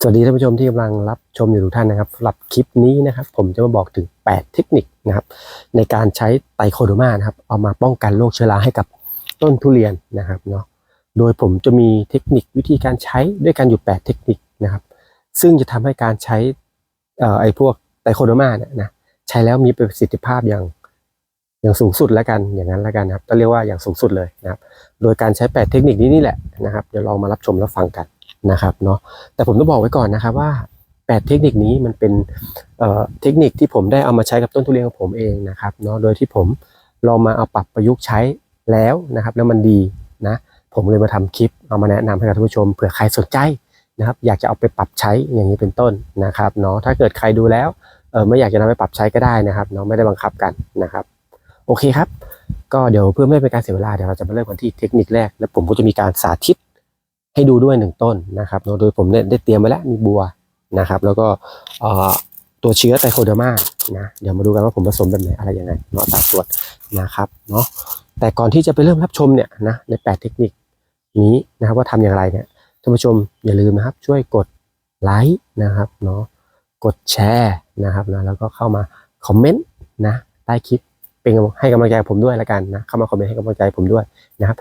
สวัสดีท่านผู้ชมที่กำลังรับชมอยู่ทุกท่านนะครับสำหรับคลิปนี้นะครับ ผมจะมาบอกถึง 8 เทคนิคนะครับ ในการใช้ไตรโคโดมานะครับ เอามาป้องกันโรคเชื้อราให้กับต้นทุเรียนนะครับเนาะโดยผมจะมีเทคนิควิธีการใช้ด้วยกันอยู่ 8 เทคนิคนะครับ ซึ่งจะทำให้การใช้อ่อไอ้พวกไตรโคโดมาเนี่ยนะใช้แล้วมีประสิทธิภาพอย่างอย่างสูงสุดแล้วกันอย่างนั้นแล้วกันนะครับต้องเรียกว่าอย่างสูงสุดเลยนะครับ โดยการใช้ 8 เทคนิคนี้นี่แหละนะครับเดี๋ยวลองมารับชมรับฟังกัน นะครับเนาะแต่ผมต้องบอกไว้ก่อนนะครับว่า8เทคนิคนี้มันเป็นเเทคนิคที่ผมได้เอามาใช้กับต้นทุเรียนของผมเองนะครับเนาะโดยที่ผมลองมาเอาปรับประยุกต์ใช้แล้วนะครับ แล้วมันดีนะผมเลยมาทำคลิปเอามาแนะนำให้กับท่านผู้ชมเผื่อใครสนใจนะครับ อยากจะเอาไปปรับใช้อย่างนี้เป็นต้นนะครับเนาะถ้าเกิดใครดูแล้วเออไม่อยากจะนำไปปรับใช้ก็ได้นะครับเนาะไม่ได้บังคับกันนะครับ โอเคครับ ก็เดี๋ยวเพื่อไม่ให้เป็นการเสียเวลาเดี๋ยวเราจะมาเริ่มกันที่เทคนิคแรก แล้วผมก็จะมีการสาธิต ให้ดูด้วยหนึ่งต้นนะครับโดยผมเนี่ยได้เตรียมไว้แล้วมีบัวนะครับ แล้วก็ตัวเชื้อไตโคเดอร์มานะเดี๋ยวมาดูกันว่าผมผสมแบบไหนอะไรยังไงเนาะตามตรวจนะครับเนาะแต่ก่อนที่จะไปเริ่มรับชมเนี่ยนะใน 8 เทคนิคนี้นะครับว่าทำอย่างไรเนี่ยท่านผู้ชมอย่าลืมนะครับ ช่วยกดไลค์นะครับเนาะกดแชร์นะครับนะแล้วก็เข้ามาคอมเมนต์นะใต้คลิปเป็นให้กำลังใจผมด้วยล้วกันนะเข้ามาคอมเมนต์ให้กำลังใจผมด้วยนะครับ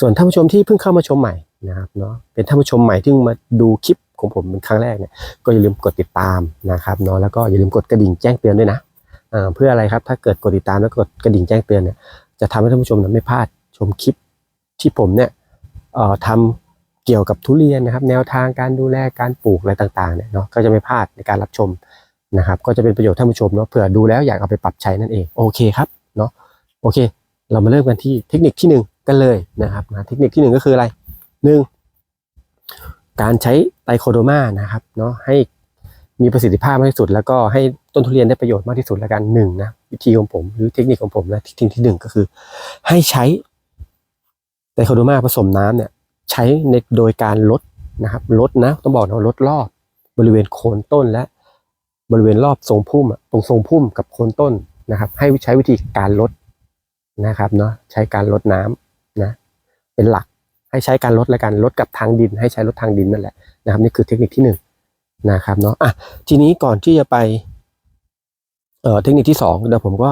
ส่วนท่านผู้ชมที่เพิ่งเข้ามาชมใหม่นะครับเนาะเป็นท่านผู้ชมใหม่ที่มาดูคลิปของผมเป็นครั้งแรกเนี่ยก็อย่าลืมกดติดตามนะครับเนาะแล้วก็อย่าลืมกดกระดิ่งแจ้งเตือนด้วยนะเพื่ออะไรครับถ้าเกิดกดติดตามแล้วกดกระดิ่งแจ้งเตือนเนี่ยจะทำให้ท่านผู้ชมเนี่ยไม่พลาดชมคลิปที่ผมเนี่ยทำเกี่ยวกับทุเรียนนะครับ แนวทางการดูแลการปลูกอะไรต่างๆเนี่ยเนาะก็จะไม่พลาดในการรับชมนะครับ ก็จะเป็นประโยชน์ท่านผู้ชมเนาะเผื่อดูแล้วอยากเอาไปปรับใช้นั่นเองโอเคครับเนาะโอเค เรามาเริ่มกันที่เทคนิคที่หนึ่ง กันเลยนะครับนะเทคนิคที่หนึ่งก็คืออะไรหนึ่งการใช้ไตรโคโดมานะครับเนาะให้มีประสิทธิภาพมากที่สุด แล้วก็ให้ต้นทุเรียนได้ประโยชน์มากที่สุดแล้วกันหนึ่งนะวิธีของผมหรือเทคนิคของผมนะทคนิคที่หนึ่งก็คือ ให้ใช้ไตรโคโดมาผสมน้ำเนี่ยใช้ในโดยการลดนะครับลดนะต้องบอกนะลดรอบบริเวณโคนต้นและบริเวณรอบทรงพุ่มตรงทรงพุ่มกับโคนต้นนะครับ ให้ใช้วิธีการลดนะครับเนาะใช้การลดน้ำนะ เป็นหลัก ให้ใช้การลดและการลดกับทางดิน ให้ใช้ลดทางดินนั่นแหละนะครับนี่คือเทคนิคที่หนึ่งนะครับเนาะอะทีนี้ก่อนที่จะไปเอ่อเทคนิคที่สองเดี๋ยวผมก็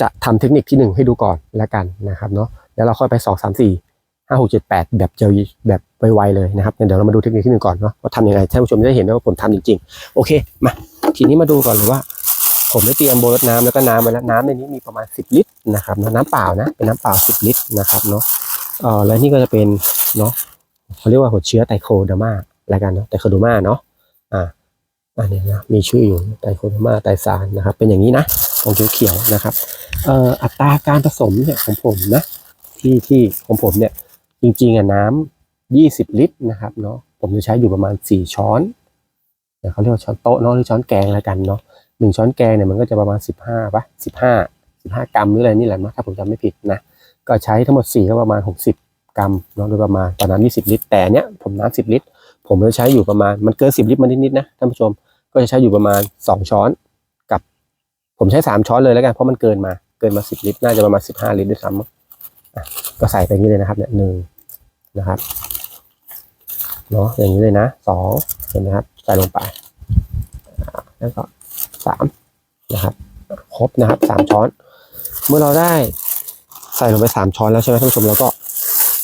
จะทำเทคนิคที่หนึ่งให้ดูก่อนแล้วกันนะครับเนาะแล้วเราค่อยไปสองสามสี่ห้าหกเจ็ดแปดแบบเจอแบบไวๆเลยนะครับเดี๋ยวเรามาดูเทคนิคที่หนึ่งก่อนเนาะว่าทำยังไงท่านผู้ชมจะได้เห็นว่าผมทำจริง ๆ โอเคมาทีนี้มาดูก่อนเลยว่า ผมได้เตรียมโบรดน้ำแล้วก็น้ำไว้แล้วน้ำในนี้มีประมาณ 10 ลิตรนะครับน้ำเปล่านะเป็นน้ำเปล่า 10 ลิตรนะครับเนาะ เอ่อและนี่ก็จะเป็นเนาะเขาเรียกว่าหัวเชื้อไตโคเดอร์มาแล้วกันเนาะไตโคเดอร์มาเนาะอ่าอันนี้นะมีชื่ออยู่ไตโคเดอร์มาไตซานนะครับ เป็นอย่างนี้นะของเขียวๆนะครับเอ่ออัตราการผสมเนี่ยของผมนะที่ที่ของผมเนี่ยจริงๆอะน้ำ20 ลิตรนะครับเนาะผมจะใช้อยู่ประมาณ 4 ช้อนเดี๋ยวเขาเรียกว่าช้อนโต๊ะเนาะหรือช้อนแกงแล้วกันเนาะหนึ่งช้อนแกงเนี่ยมันก็จะประมาณสิบห้าปะสิบห้าสิบห้ากรัมหรืออะไรนี่แหละนะถ้าผมจำไม่ผิดนะ ก็ใช้ทั้งหมดสี่ก็ประมาณหกสิบกรัมเนาะโดยประมาณตอนน้ำยี่สิบลิตร แต่เนี้ยผมน้ำสิบลิตร ผมจะใช้อยู่ประมาณมันเกินสิบลิตรมานิดๆนะท่านผู้ชม ก็จะใช้อยู่ประมาณสองช้อนกับ ผมใช้สามช้อนเลยแล้วกันเพราะมันเกินมาเกินมาสิบลิตร น่าจะประมาณสิบห้าลิตรด้วยซ้ำก็ใส่ไปอย่างนี้เลยนะครับเนี่ยหนึ่งนะครับเนาะอย่างนี้เลยนะสองเห็นไหมครับใส่ลงไปแล้วก็สามนะครับครบนะครับสามช้อน เมื่อเราได้ ใส่ลงไปสามช้อนแล้วใช่ไหมท่านผู้ชมเราก็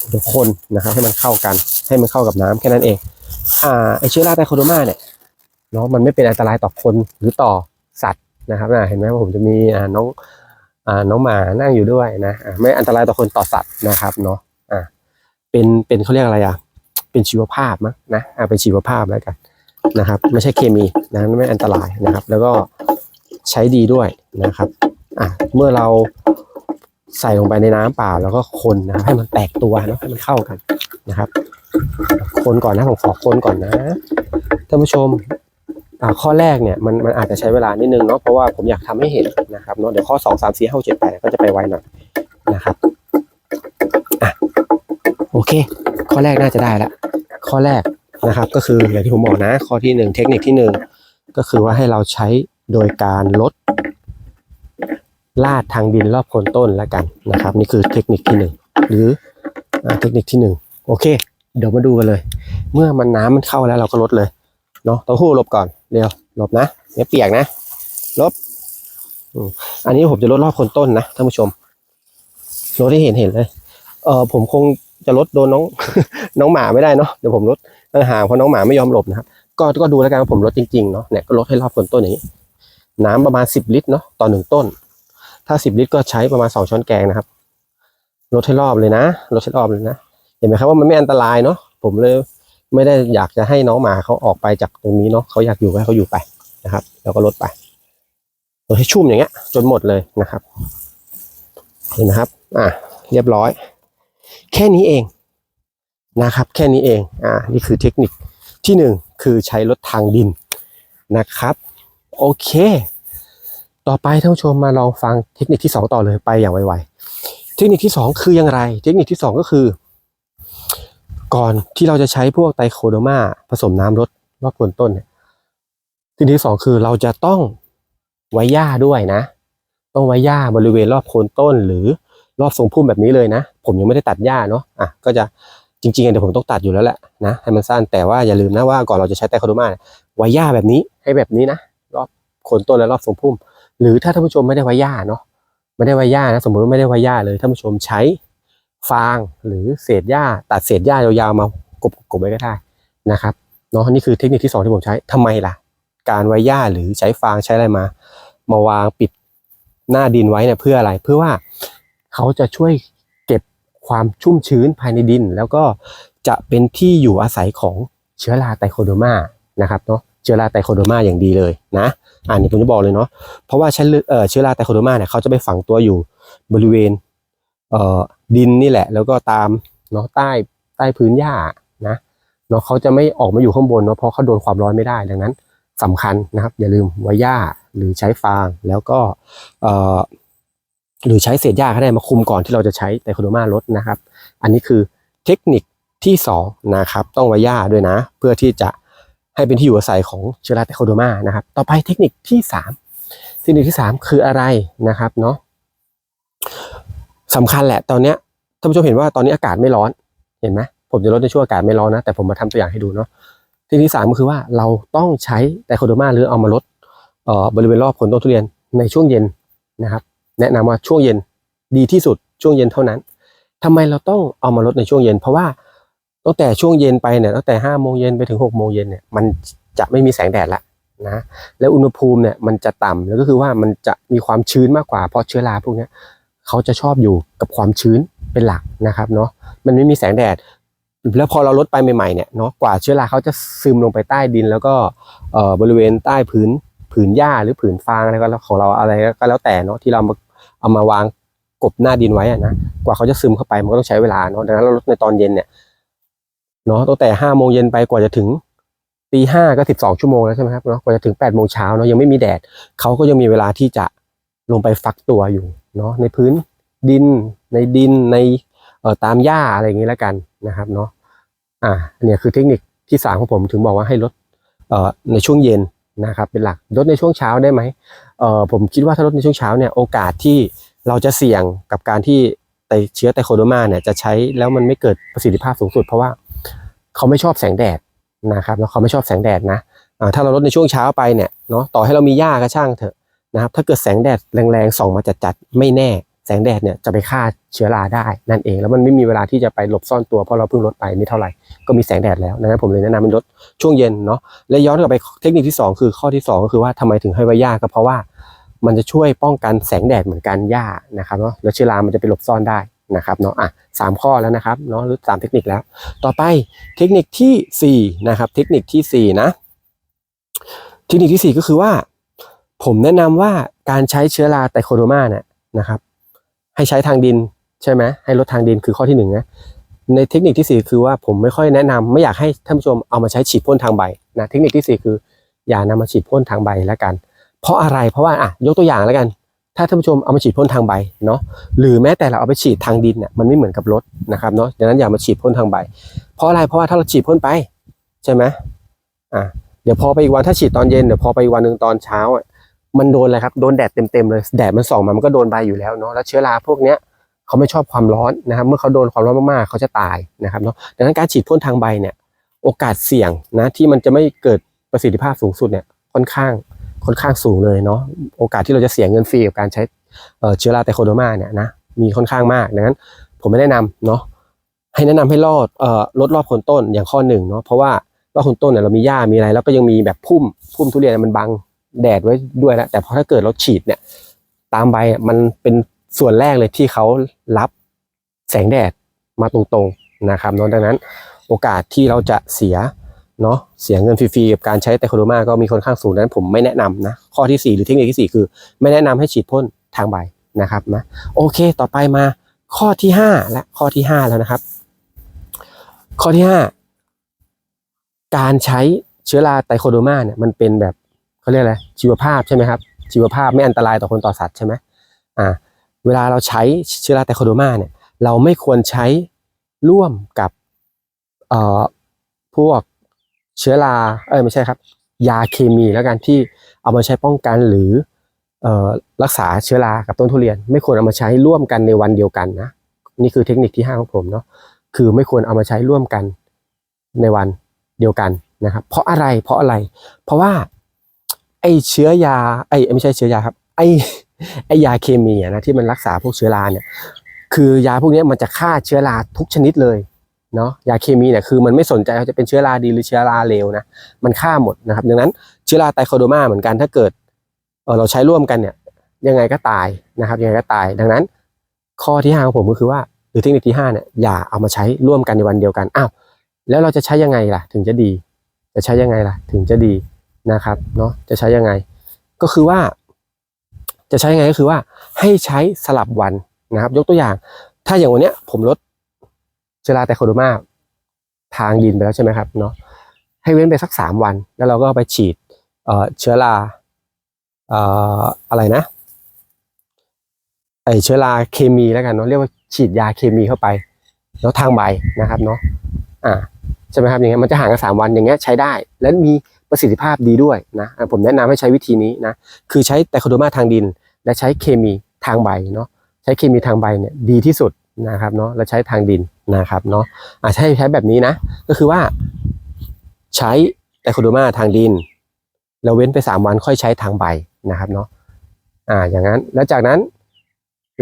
เดี๋ยวคนนะครับให้มันเข้ากันให้มันเข้ากับน้ำแค่นั้นเอง อ่าไอเชื้อราไตโคโดมาเนี่ยเนาะมันไม่เป็นอันตรายต่อคนหรือต่อสัตว์นะครับนะเห็นไหมว่าผมจะมีอ่าน้องอ่าน้องหมานั่งอยู่ด้วยนะอ่าไม่อันตรายต่อคนต่อสัตว์นะครับเนาะอ่าเป็นเป็นเขาเรียกอะไรอะเป็นชีวภาพมั้งนะอ่าเป็นชีวภาพแล้วกันนะครับ ไม่ใช่เคมีนะไม่อันตรายนะครับ แล้วก็ใช้ดีด้วยนะครับอะเมื่อเรา ใส่ลงไปในน้ำเปล่าแล้วก็คนนะครับให้มันแตกตัวเนะให้มันเข้ากันนะครับ คนก่อนนะผมขอคนก่อนนะท่านผู้ชมข้อแรกเนี่ยมันมันอาจจะใช้เวลานิดนึงเนาะเพราะว่าผมอยากทำให้เห็นนะครับเนาะเดี๋ยวข้อสองสามสี่ห้าเจ็ดแปดก็จะไปไวหน่อยนะครับอะโอเค ข้อแรกน่าจะได้ละข้อแรกนะครับ ก็คืออย่างที่ผมบอกนะ ข้อที่หนึ่งเทคนิคที่หนึ่งก็คือว่าให้เราใช้โดยการลด ลาดทางดินรอบโคนต้นแล้วกันนะครับ นี่คือเทคนิคที่หนึ่งหรืออเทคนิคที่หนึ่งโอเค เดี๋ยวมาดูกันเลย เมื่อมันน้ำมันเข้าแล้วเราก็ลดเลยเนาะเต้าหู้ลบก่อนเร็วลบนะไม่เปียกนะ ลบอันนี้ผมจะลดรอบคนต้นนะท่านผู้ชมลดให้เห็นเห็นเลย เออผมคงจะลดโดนน้องน้องหมาไม่ได้เนาะเดี๋ยวผมลดห่างเพราะน้องหมาไม่ยอมหลบนะครับก็ก็ดูแล้วกันว่าผมลดจริงๆเนาะเนี่ยก็ลดให้รอบคนต้นอย่างนี้ น้ำประมาณสิบลิตรเนาะต่อหนึ่งต้น ถ้าสิบลิตรก็ใช้ประมาณสองช้อนแกงนะครับลดให้รอบเลยนะลดให้รอบเลยนะ เห็นไหมครับว่ามันไม่อันตรายเนาะผมเลยไม่ได้อยากจะให้น้องหมาเขาออกไปจากตรงนี้เนาะเขาอยากอยู่ก็ให้เขาอยู่ไปนะครับแล้วก็ลดไปลดให้ชุ่มอย่างเงี้ย จนหมดเลยนะครับ เห็นไหมครับ อะเรียบร้อย แค่นี้เองนะครับ แค่นี้เองอ่านี่คือเทคนิคที่หนึ่งคือใช้รถทางดินนะครับ โอเค ต่อไปท่านผู้ชมมาลองฟังเทคนิคที่สองต่อเลยไปอย่างไวๆ เทคนิคที่สองคืออย่างไร เทคนิคที่สองก็คือ ก่อนที่เราจะใช้พวกไตโคโดมาผสมน้ำรดรอบโคนต้นเนี่ยเทคนิคที่สองคือเราจะต้องไว้หญ้าด้วยนะ ต้องไว้หญ้าบริเวณรอบโคนต้นหรือรอบทรงพุ่มแบบนี้เลยนะ ผมยังไม่ได้ตัดหญ้าเนาะอะก็จะจริงๆเดี๋ยวผมต้องตัดอยู่แล้วแหละนะให้มันสั้นแต่ว่าอย่าลืมนะว่าก่อนเราจะใช้ไตโคโดมาเนี่ยไว้หญ้าแบบนี้ให้แบบนี้นะรอบโคนต้นและรอบทรงพุ่ม หรือถ้าท่านผู้ชมไม่ได้ไว้หญ้าเนาะไม่ได้ไว้หญ้านะสมมติว่าไม่ได้ไว้หญ้าเลยท่านผู้ชมใช้ฟางหรือเศษหญ้าตัดเศษหญ้ายาวๆมากบกบไว้ก็ได้นะครับเนาะนี่คือเทคนิคที่สองที่ผมใช้ทำไมล่ะ การไว้หญ้าหรือใช้ฟางใช้อะไรมา มาวางปิดหน้าดินไว้เนี่ยเพื่ออะไรเพื่อว่าเขาจะช่วยเก็บความชุ่มชื้นภายในดิน แล้วก็จะเป็นที่อยู่อาศัยของเชื้อราไตโคโดมานะครับเนาะ เชื้อราไตโคโดมาอย่างดีเลยนะอันนี้ผมจะบอกเลยเนาะเพราะว่าเชื้อเชื้อราไตโคโดมาเนี่ยเขาจะไปฝังตัวอยู่บริเวณเอ่อดินนี่แหละ แล้วก็ตามเนาะใต้ใต้พื้นหญ้านะเนาะเขาจะไม่ออกมาอยู่ข้างบนเนาะเพราะเขาโดนความร้อนไม่ได้ดังนั้นสำคัญนะครับอย่าลืมไว้หญ้าหรือใช้ฟางแล้วก็เอ่อหรือใช้เศษหญ้าก็ได้มาคุมก่อนที่เราจะใช้ไตโคโดมาลดนะครับ อันนี้คือเทคนิคที่สองนะครับต้องไว้หญ้าด้วยนะ เพื่อที่จะ ให้เป็นที่อยู่อาศัยของเชื้อราไตโคโดมานะครับ ต่อไปเทคนิคที่สามเทคนิคที่สามคืออะไรนะครับเนาะสำคัญแหละตอนเนี้ยท่านผู้ชมเห็นว่าตอนนี้อากาศไม่ร้อนเห็นไหมผมจะลดในช่วงอากาศไม่ร้อนนะแต่ผมมาทำตัวอย่างให้ดูเนาะเทคนิคที่สามก็คือว่าเราต้องใช้ไตโคโดมาหรือเอามาลดเอ่อบริเวณรอบผลต้นทุเรียนในช่วงเย็นนะครับ แนะนำว่าช่วงเย็นดีที่สุดช่วงเย็นเท่านั้นทำไมเราต้องเอามาลดในช่วงเย็น เพราะว่า ตั้งแต่ช่วงเย็นไปเนี่ยตั้งแต่ห้าโมงเย็นไปถึงหกโมงเย็นเนี่ยมันจะไม่มีแสงแดดละนะแล้วอุณหภูมิเนี่ยมันจะต่ำแล้วก็คือว่ามันจะมีความชื้นมากกว่าเพราะเชื้อราพวกนี้เขาจะชอบอยู่กับความชื้นเป็นหลักนะครับเนาะมันไม่มีแสงแดด แล้วพอเราลดไปใหม่ๆเนี่ยเนาะกว่าเชื้อราเขาจะซึมลงไปใต้ดิน แล้วก็เอ่อบริเวณใต้ผืนผืนหญ้าหรือผืนฟางอะไรก็แล้วของเราอะไรก็แล้วแต่เนาะที่เราเอามาวางกบหน้าดินไว้นะกว่าเขาจะซึมเข้าไปมันก็ต้องใช้เวลาเนาะดังนั้นเราลดในตอนเย็นเนี่ย เนาะตั้งแต่ห้าโมงเย็นไปกว่าจะถึงตีห้าก็สิบสองชั่วโมงแล้วใช่ไหมครับเนาะกว่าจะถึงแปดโมงเช้าเนาะยังไม่มีแดดเขาก็ยังมีเวลาที่จะลงไปฟักตัวอยู่เนาะในพื้นดินในดินในเอ่อตามหญ้าอะไรอย่างนี้แล้วกันนะครับเนาะอ่าเนี่ยคือเทคนิคที่สามของผมถึงบอกว่าให้ลดเอ่อในช่วงเย็นนะครับเป็นหลักลดในช่วงเช้าได้ไหมเอ่อผมคิดว่าถ้าลดในช่วงเช้าเนี่ยโอกาสที่เราจะเสี่ยงกับการที่ไตเชื้อไตโคโดมาเนี่ยจะใช้แล้วมันไม่เกิดประสิทธิภาพสูงสุดเพราะว่า เขาไม่ชอบแสงแดดนะครับแล้วเขาไม่ชอบแสงแดดนะถ้าเราลดในช่วงเช้าไปเนี่ยเนาะต่อให้เรามีหญ้าก็ช่างเถอะนะครับถ้าเกิดแสงแดดแรงๆส่องมาจัดๆไม่แน่ แสงแดดเนี่ยจะไปฆ่าเชื้อราได้นั่นเอง แล้วมันไม่มีเวลาที่จะไปหลบซ่อนตัวเพราะเราเพิ่งลดไปไม่เท่าไหร่ก็มีแสงแดดแล้วดังนั้นผมเลยแนะนำเป็นลดช่วงเย็นเนาะและย้อนกลับไปเทคนิคที่ 2 คือข้อที่ 2 ก็คือว่าทำไมถึงให้ไว้หญ้าก็เพราะว่ามันจะช่วยป้องกันแสงแดดเหมือนกันหญ้านะครับเนาะแล้วเชื้อรามันจะไปหลบซ่อนได้ นะครับเนาะอะสามข้อแล้วนะครับเนาะหรือสามเทคนิคแล้ว ต่อไปเทคนิคที่สี่นะครับ เทคนิคที่สี่นะ เทคนิคที่สี่ก็คือว่า ผมแนะนำว่าการใช้เชื้อราไตโคโดมาเนี่ยนะครับ ให้ใช้ทางดินใช่ไหมให้ลดทางดินคือข้อที่หนึ่งนะในเทคนิคที่สี่คือว่าผมไม่ค่อยแนะนำไม่อยากให้ท่านผู้ชมเอามาใช้ฉีดพ่นทางใบนะเทคนิคที่สี่คือ อย่านำมาฉีดพ่นทางใบแล้วกัน เพราะอะไรเพราะว่าอะยกตัวอย่างแล้วกัน ถ้าท่านผู้ชมเอามาฉีดพ่นทางใบเนาะหรือแม้แต่เราเอาไปฉีดทางดินเนี่ยมันไม่เหมือนกับรถนะครับเนาะดังนั้นอย่ามาฉีดพ่นทางใบ เพราะอะไรเพราะว่าถ้าเราฉีดพ่นไปใช่ไหมอะเดี๋ยวพอไปอีกวันถ้าฉีดตอนเย็นเดี๋ยวพอไปอีกวันหนึ่งตอนเช้าอะมันโดนอะไรครับโดนแดดเต็มๆเลยแดดมันส่องมามันก็โดนใบอยู่แล้วเนาะแล้วเชื้อราพวกเนี้ยเขาไม่ชอบความร้อนนะครับ เมื่อเขาโดนความร้อนมากๆเขาจะตายนะครับเนาะดังนั้นการฉีดพ่นทางใบเนี่ย โอกาสเสี่ยงนะที่มันจะไม่เกิดประสิทธิภาพสูงสุดเนี่ยค่อนข้าง ค่อนข้างสูงเลยเนาะโอกาสที่เราจะเสียเงินฟรีกับการใช้เชื้อราไตโคโดมาเนี่ยนะมีค่อนข้างมากดังนั้น ผมไม่แนะนำเนาะให้แนะนำให้ลอดเอ่อลดรอบคนต้นอย่างข้อหนึ่งเนาะเพราะว่ารอบคนต้นเนี่ยเรามีหญ้ามีอะไร แล้วก็ยังมีแบบพุ่มพุ่มทุเรียนมันบังแดดไว้ด้วยแล้วแต่พอถ้าเกิดเราฉีดเนี่ย ตามใบมันเป็นส่วนแรกเลยที่เขารับแสงแดดมาตรงๆนะครับเนาะดังนั้น โอกาสที่เราจะเสีย เนาะเสียเงินฟรีๆกับการใช้ไตโคโดมาก็มีค่อนข้างสูงนั้นผมไม่แนะนำนะข้อที่ 4 หรือเทคนิคที่ 4 คือ ไม่แนะนำให้ฉีดพ่นทางใบนะครับนะโอเคต่อไปมาข้อที่ 5 และข้อที่ 5 แล้วนะครับ ข้อที่ 5 การใช้เชื้อราไตโคโดมาเนี่ยมันเป็นแบบเขาเรียกอะไรชีวภาพใช่ไหมครับชีวภาพไม่อันตรายต่อคนต่อสัตว์ใช่ไหมอ่าเวลาเราใช้เชื้อราไตโคโดมาเนี่ยเราไม่ควรใช้ร่วมกับเอ่อพวก เชื้อราเอ้ยไม่ใช่ครับ ยาเคมีแล้วกันที่เอามาใช้ป้องกันหรือรักษาเชื้อรากับต้นทุเรียน ไม่ควรเอามาใช้ร่วมกันในวันเดียวกันนะนี่คือเทคนิคที่ห้าของผมเนาะคือไม่ควรเอามาใช้ร่วมกันในวันเดียวกันนะครับเพราะอะไรเพราะอะไร เพราะว่า ไอเชื้อยาไอไม่ใช่เชื้อยาครับ ไอไอยาเคมีนะที่มันรักษาพวกเชื้อราเนี่ยคือยาพวกนี้มันจะฆ่าเชื้อราทุกชนิดเลย เนาะยาเคมีเนี่ยคือมันไม่สนใจว่าจะเป็นเชื้อราดีหรือเชื้อราเลวนะมันฆ่าหมดนะครับ ดังนั้นเชื้อราไตโคโดมาเหมือนกันถ้าเกิดเเราใช้ร่วมกันเนี่ยยังไงก็ตายนะครับ ยังไงก็ตาย ดังนั้น ข้อที่ห้าของผมก็คือว่าหรือเทคนิคที่ห้าเนี่ยอย่าเอามาใช้ร่วมกันในวันเดียวกันอ้าวแล้วเราจะใช้ยังไงล่ะ ถึงจะดี จะใช้ยังไงล่ะ ถึงจะดีนะครับเนาะจะใช้ยังไง ก็คือว่า จะใช้ยังไงก็คือว่าให้ใช้สลับวันนะครับ ยกตัวอย่าง ถ้าอย่างวันเนี้ยผมลด เชื้อราไตโคโดมาทางดินไปแล้วใช่ไหมครับเนาะให้เว้นไปสักสามวัน แล้วเราก็ไปฉีดเชื้อราเออะไรนะไอเชื้อราเคมีแล้วกันเนาะเรียกว่าฉีดยาเคมีเข้าไป แล้วทางใบนะครับเนาะอ่าใช่ไหมครับอย่างเงี้ยมันจะห่างกันสามวันอย่างเงี้ยใช้ได้ และมีประสิทธิภาพดีด้วยนะผมแนะนำให้ใช้วิธีนี้นะคือใช้ไตโคโดมาทางดิน และใช้เคมีทางใบเนาะใช้เคมีทางใบเนี่ยดีที่สุด นะครับเนาะแล้วใช้ทางดินนะครับเนาะอาใช้ใช้แบบนี้นะ ก็คือว่า ใช้ไตโคโดมาทางดินแล้วเว้นไปสามวันค่อยใช้ทางใบนะครับเนาะอ่าอย่างนั้นแล้วจากนั้น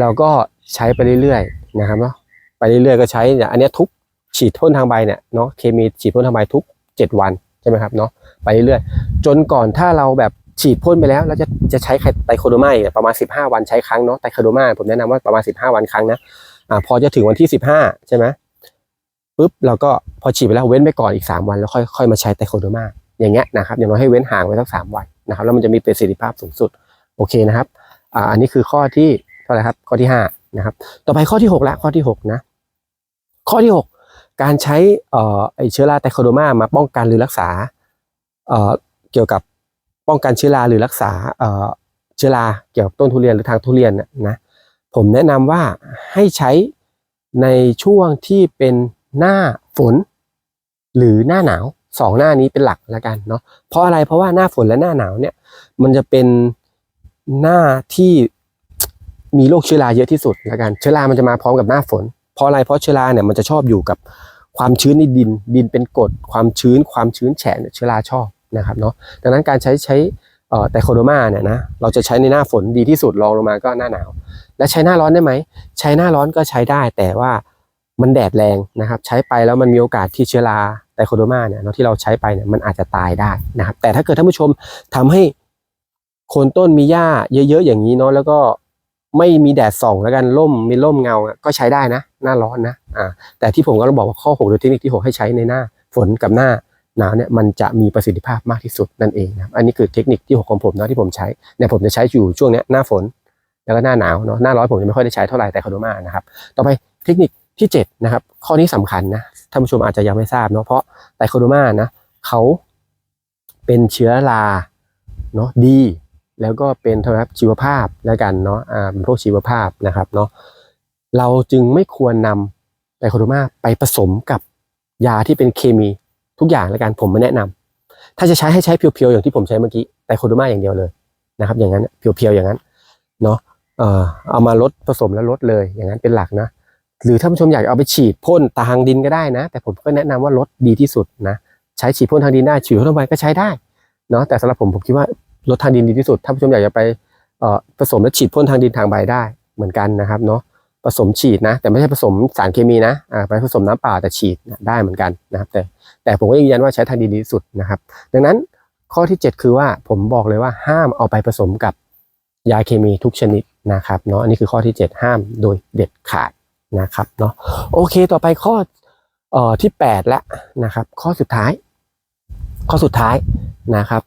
เราก็ใช้ไปเรื่อยๆนะครับเนาะไปเรื่อยๆก็ใช้เนี่ยอันนี้ทุกฉีดพ่นทางใบเนี่ยเนาะเคมีฉีดพ่นทางใบทุกเจ็ดวันใช่ไหมครับเนาะไปเรื่อยๆจนก่อนถ้าเราแบบฉีดพ่นไปแล้วเราจะจะใช้ไตโคโดมาประมาณ 15 วันใช้ครั้งเนาะไตโคโดมาผมแนะนำว่าประมาณ 15 วันครั้งนะ อ่าพอจะถึงวันที่15ใช่ไหมปุ๊บเราก็พอฉีดไปแล้วเว้นไปก่อนอีก3วันแล้วค่อยค่อยมาใช้ไตโคโดมาอย่างเงี้ยนะครับอย่างน้อยให้เว้นห่างไว้สักสามวันนะครับ แล้วมันจะมีประสิทธิภาพสูงสุดโอเคนะครับอ่าอันนี้คือข้อที่เท่าไหร่ครับข้อที่ห้านะครับ ต่อไปข้อที่6ละข้อที่6นะข้อที่6กการใช้เอ่อไอเชื้อราไตโคโดมามาป้องกันหรือรักษาเอ่อเกี่ยวกับป้องกันเชื้อราหรือรักษาเอ่อเชื้อราเกี่ยวกับต้นทุเรียนหรือทางทุเรียนนะ ผมแนะนำว่าให้ใช้ในช่วงที่เป็นหน้าฝน หรือหน้าหนาวสองหน้านี้เป็นหลักแล้วกันเนาะเพราะอะไรเพราะว่าหน้าฝนและหน้าหนาวเนี่ย มันจะเป็นหน้าที่มีโรคเชื้อราเยอะที่สุดแล้วกันเชื้อรามันจะมาพร้อมกับหน้าฝน เพราะอะไรเพราะเชื้อราเนี่ยมันจะชอบอยู่กับความชื้นในดิน ดินเป็นกรดความชื้น ความชื้นแฉะเชื้อราชอบนะครับเนาะดังนั้นการใช้ใช้เอ่อไตโคโดมาเนี่ยนะเราจะใช้ในหน้าฝนดีที่สุดรองลงมาก็หน้าหนาว และใช้หน้าร้อนได้ไหม ใช้หน้าร้อนก็ใช้ได้ แต่ว่ามันแดดแรงนะครับ ใช้ไปแล้วมันมีโอกาสที่เชื้อราไตโคโดมาเนี่ยที่เราใช้ไปเนี่ยมันอาจจะตายได้นะครับ แต่ถ้าเกิดท่านผู้ชมทำให้โคนต้นมีหญ้าเยอะๆอย่างนี้เนาะแล้วก็ไม่มีแดดส่องแล้วกันร่มมีร่มเงาก็ใช้ได้นะหน้าร้อนนะอ่าแต่ที่ผมก็ต้องบอกว่าข้อ6หรือเทคนิคที่6ให้ใช้ในหน้าฝนกับหน้าหนาวเนี่ยมันจะมีประสิทธิภาพมากที่สุดนั่นเองนะอันนี้คือเทคนิคที่ 6 ของผมนะที่ผมใช้เนี่ยผมจะใช้อยู่ช่วงเนี้ยหน้าฝน แล้วก็หน้าหนาวเนาะหน้าร้อนผมจะไม่ค่อยได้ใช้เท่าไหร่แต่คาโดมานะครับ ต่อไปเทคนิคที่7นะครับข้อนี้สำคัญนะท่านผู้ชมอาจจะยังไม่ทราบเนาะเพราะไตโคโดมานะเขาเป็นเชื้อราเนาะดี แล้วก็เป็นเท่านั้นครับชีวภาพแล้วกันเนาะอ่าเป็นพวกชีวภาพนะครับเนาะเราจึงไม่ควรนำไตโคโดมาไปผสมกับยาที่เป็นเคมีทุกอย่างแล้วกันผมไม่แนะนำถ้าจะใช้ให้ใช้เพียวๆอย่างที่ผมใช้เมื่อกี้ไตโคโดมาอย่างเดียวเลยนะครับ อย่างนั้นเพียวๆอย่างนั้นเนาะ เอ่อเอามาลดผสมแล้วลดเลยอย่างนั้นเป็นหลักนะ หรือท่านผู้ชมอยากเอาไปฉีดพ่นทางดินก็ได้นะ แต่ผมก็แนะนำว่าลดดีที่สุดนะ ใช้ฉีดพ่นทางดินได้ฉีดพ่นทางใบก็ใช้ได้เนาะแต่สำหรับผมผมคิดว่าลดทางดินดีที่สุด ถ้าผู้ชมอยากจะไปเอ่อผสมและฉีดพ่นทางดินทางใบได้เหมือนกันนะครับเนาะผสมฉีดนะ แต่ไม่ใช่ผสมสารเคมีนะอ่าไปผสมน้ำเปล่าแต่ฉีดนะได้เหมือนกันนะครับ แต่แต่ผมก็ยืนยันว่าใช้ทางดินดีที่สุดนะครับ ดังนั้นข้อที่ 7 คือว่าผมบอกเลยว่าห้ามเอาไปผสมกับยาเคมีทุกชนิด นะครับเนาะอันนี้คือข้อที่ 7 ห้ามโดยเด็ดขาดนะครับเนาะโอเคต่อไปข้อออที่8แล้วนะครับ ข้อสุดท้าย ข้อสุดท้ายนะครับ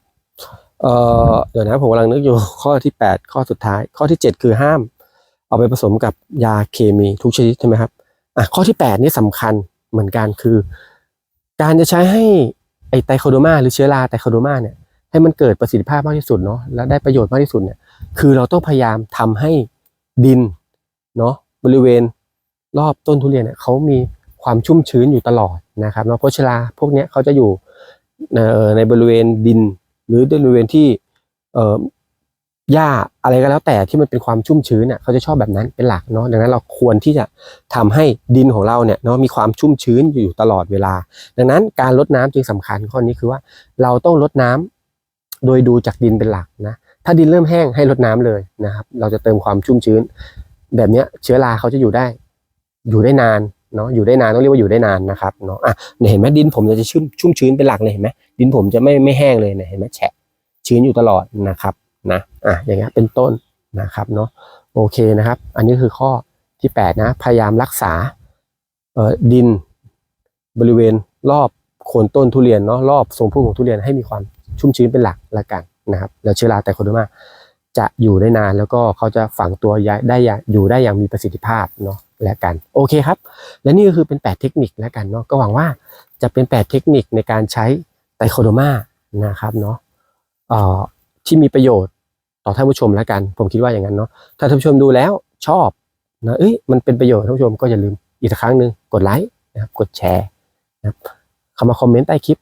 เอ่อเดี๋ยวนะผมกำลังนึกอยู่ข้อที่ 8 ข้อสุดท้าย ข้อที่ 7 คือห้าม เอาไปผสมกับยาเคมีทุกชนิดใช่ไหมครับอะข้อที่ 8 นี่สำคัญเหมือนกันคือ การจะใช้ให้ไอไตโคโดมาหรือเชื้อราไตโคโดมาเนี่ยให้มันเกิดประสิทธิภาพมากที่สุดเนาะและได้ประโยชน์มากที่สุดเนี่ย คือเราต้องพยายามทำให้ดินเนาะบริเวณรอบต้นทุเรียนเนี่ยเขามีความชุ่มชื้นอยู่ตลอดนะครับเนาะเพราะชื้อราพวกเนี้ยเขาจะอยู่ในบริเวณดิน หรือบริเวณที่เอ่อหญ้าอะไรก็แล้วแต่ที่มันเป็นความชุ่มชื้นเน่ยเขาจะชอบแบบนั้นเป็นหลักเนาะดังนั้นเราควรที่จะทำให้ดินของเราเนี่ยเนาะมีความชุ่มชื้นอยู่ตลอดเวลา ดังนั้นการลดน้ำจึงสำคัญข้อนี้คือว่าเราต้องลดน้ำโดยดูจากดินเป็นหลักนะ ถ้าดินเริ่มแห้งให้ลดน้ำเลยนะครับ เราจะเติมความชุ่มชื้น แบบนี้เชื้อราเขาจะอยู่ได้ อยู่ได้นานเนาะอยู่ได้นานต้องเรียกว่าอยู่ได้นานนะครับเนาะอะเห็นไหมดินผมจะชุ่มชุ่มชื้นเป็นหลักเลยเห็นไหมดินผมจะไม่ไม่แห้งเลยเนี่ยเห็นไหมแฉะชื้นอยู่ตลอดนะครับนะอะอย่างเงี้ยเป็นต้นนะครับเนาะโอเคนะครับ อันนี้คือข้อที่แปดนะ พยายามรักษาเอ่อดินบริเวณรอบโคนต้นทุเรียนเนาะรอบทรงพุ่มของทุเรียนให้มีความชุ่มชื้นเป็นหลักละกัน นะครับแล้วเชื้อราไตโคโดมาจะอยู่ได้นานแล้วก็เขาจะฝังตัวยได้อย่างอยู่ได้อย่างมีประสิทธิภาพเนาะและกันโอเคครับ และนี่ก็คือเป็น 8 เทคนิคแล้วกันเนาะก็หวังว่าจะเป็น 8 เทคนิคในการใช้ไตโคโดมานะครับเนาะออที่มีประโยชน์ต่อท่านผู้ชมแล้วกัน ผมคิดว่าอย่างนั้นเนาะถ้าท่านผู้ชมดูแล้วชอบนะเอ้ยมันเป็นประโยชน์ท่านผู้ชมก็อย่าลืมอีกสักครั้งหนึ่งกดไลค์นะครับกดแชร์นะครับเข้ามาคอมเมนต์ใต้คลิป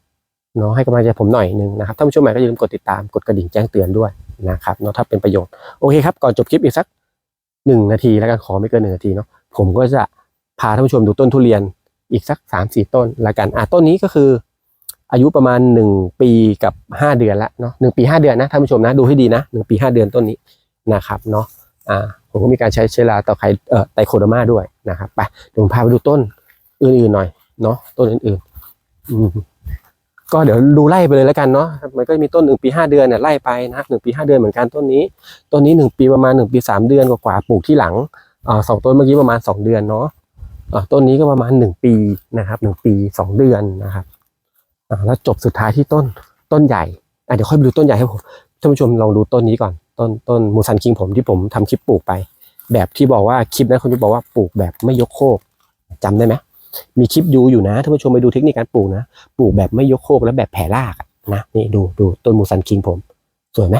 เนาะให้กำลังใจผมหน่อยหนึงนะครับท่านผู้ชมใหม่ก็อย่าลืมกดติดตามกดกระดิ่งแจ้งเตือนด้วยนะครับเนาะถ้าเป็นประโยชน์โอเคครับก่อนจบคลิปอีกสักหนึ่งนาทีแล้วกันขอไม่เกินหนึ่งนาทีเนาะผมก็จะพาท่านผู้ชมดูต้นทุเรียนอีกสักสามสี่ต้นละกันอะต้นนี้ก็คือ อายุประมาณหนึ่งปีกับห้าเดือนละเนาะหนึ่งปีห้าเดือนนะท่านผู้ชมนะดูให้ดีนะหนึ่งปีห้าเดือนต้นนี้นะครับเนาะอ่าผมก็มีการใช้เชื้อราต่อไคเอ่อไตโคโดมาด้วยนะครับไปเดี๋ยวผมพาไปดูต้นอื่นๆหน่อยเนาะต้นอื่นๆอืม ก็เดี๋ยวดูไล่ไปเลยแล้วกันเนาะมันก็มีต้นหนึ่งปีห้าเดือนเนี่ยไล่ไปนะหนึ่งปีห้าเดือนเหมือนกันต้นนี้ต้นนี้หนึ่งปีประมาณหนึ่งปีสามเดือนกว่าๆปลูกที่หลังอ่าสองต้นเมื่อกี้ประมาณสองเดือนเนาะอ่าต้นนี้ก็ประมาณหนึ่งปีนะครับหนึ่งปีสองเดือนนะครับอ่าแล้วจบสุดท้ายที่ต้นต้นใหญ่อะเดี๋ยวค่อยไปดูต้นใหญ่ให้ผมท่านผู้ชมลองดูต้นนี้ก่อนต้นต้นมูซันคิงผมที่ผมทำคลิปปลูกไป แบบที่บอกว่าคลิปนั้นคนที่บอกว่าปลูกแบบไม่ยกโคกจำได้ไหม มีคลิปดูอยู่นะท่านผู้ชมไปดูเทคนิคการปลูกนะ ปลูกแบบไม่ยกโคกและแบบแผ่รากนะนี่ดูดูต้นมูซันคิงผม สวยไหม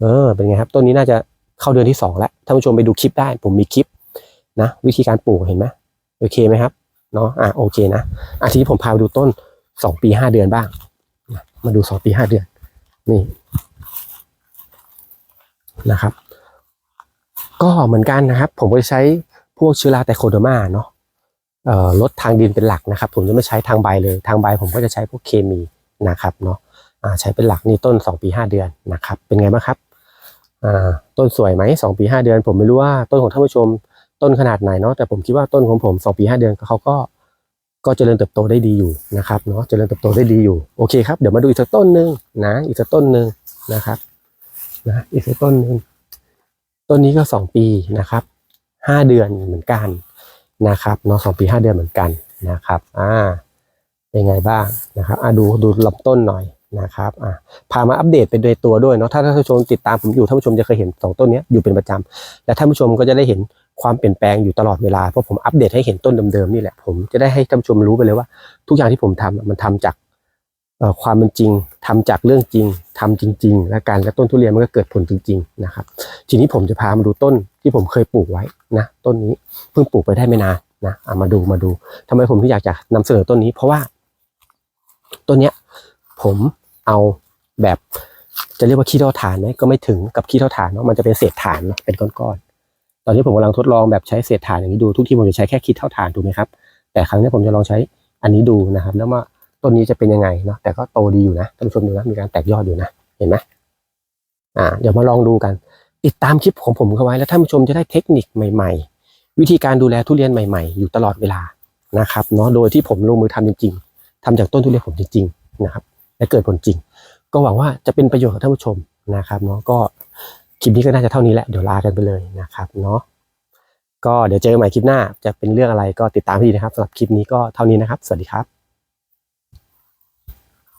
เออเป็นไงครับ ต้นนี้น่าจะเข้าเดือนที่สองแล้วท่านผู้ชมไปดูคลิปได้ ผมมีคลิปนะ วิธีการปลูกเห็นไหมโอเคไหมครับเนาะอะโอเคนะอาทีนี้ผมพาไปดูต้นสองปีห้าเดือนบ้าง มาดูสองปีห้าเดือน นี่นะครับ ก็เหมือนกันนะครับ ผมก็ใช้พวกเชื้อราไตโคโดมาเนาะ ลดทางดินเป็นหลักนะครับ ผมจะไม่ใช้ทางใบเลยทางใบผมก็จะใช้พวกเคมีนะครับเนาะใช้เป็นหลักนี่ต้น 2 ปี 5 เดือนนะครับ เป็นไงบ้างครับต้นสวยไหม2ปี 5 เดือน ผมไม่รู้ว่าต้นของท่านผู้ชมต้นขนาดไหนเนาะแต่ผมคิดว่าต้นของผม 2 ปี 5 เดือนเขาก็ก็เจริญเติบโตได้ดีอยู่นะครับเนาะเจริญเติบโตได้ดีอยู่โอเคครับเดี๋ยวมาดูอีกสักต้นหนึ่งนะอีกสักต้นหนึ่งนะครับนะอีกสักต้นหนึ่งต้นนี้ก็ 2 ปีนะครับ 5 เดือนเหมือนกัน นะครับเนาะสองปีห้าเดือนเหมือนกันนะครับอ่าเป็นไงบ้างนะครับอ่าดูดูลำต้นหน่อยนะครับอ่าพามาอัปเดตไปโดยตัวด้วยเนาะถ้าท่านผู้ชมติดตามผมอยู่ท่านผู้ชมจะเคยเห็นสองต้นเนี้ยอยู่เป็นประจำและท่านผู้ชมก็จะได้เห็นความเปลี่ยนแปลงอยู่ตลอดเวลาเพราะผมอัปเดตให้เห็นต้นเดิมๆนี่แหละผมจะได้ให้ท่านผู้ชมรู้ไปเลยว่า ทุกอย่างที่ผมทำมันทำจาก ความเป็นจริงทำจากเรื่องจริงทำจริง ๆ และการและต้นทุเรียนมันก็เกิดผลจริง ๆ นะครับ ทีนี้ผมจะพามาดูต้นที่ผมเคยปลูกไว้นะต้นนี้เพิ่งปลูกไปได้ไม่นานนะอะมาดูมาดูทำไมผมถึงอยากจะนำเสนอต้นนี้ เพราะว่าต้นเนี้ยผมเอาแบบจะเรียกว่าขี้เท่าฐานไหมก็ไม่ถึงกับขี้เท่าฐานเนาะมันจะเป็นเศษฐานเป็นก้อนๆตอนนี้ผมกำลังทดลองแบบใช้เศษฐานอย่างนี้ดูทุกทีผมจะใช้แค่ขี้เท่าฐานถูกไหมครับแต่ครั้งนี้ผมจะลองใช้อันนี้ดูนะครับ แล้วมา ต้นนี้จะเป็นยังไงเนาะแต่ก็โตดีอยู่นะท่านผู้ชมดูนะมีการแตกยอดอยู่นะเห็นไหมอ่าเดี๋ยวมาลองดูกันติดตามคลิปของผมเข้าไว้แล้วท่านผู้ชมจะได้เทคนิคใหม่ ๆ วิธีการดูแลทุเรียนใหม่ๆ อยู่ตลอดเวลานะครับเนาะโดยที่ผมลงมือทำจริง ๆทำจากต้นทุเรียนผมจริงๆนะครับและเกิดผลจริง ก็หวังว่าจะเป็นประโยชน์กับท่านผู้ชมนะครับเนาะก็คลิปนี้ก็น่าจะเท่านี้แหละเดี๋ยวลากันไปเลยนะครับเนาะก็เดี๋ยวเจอกันใหม่คลิปหน้าจะเป็นเรื่องอะไรก็ติดตามให้ดีนะครับสำหรับคลิปนี้ก็เท่านี้นะครับ สวัสดีครับ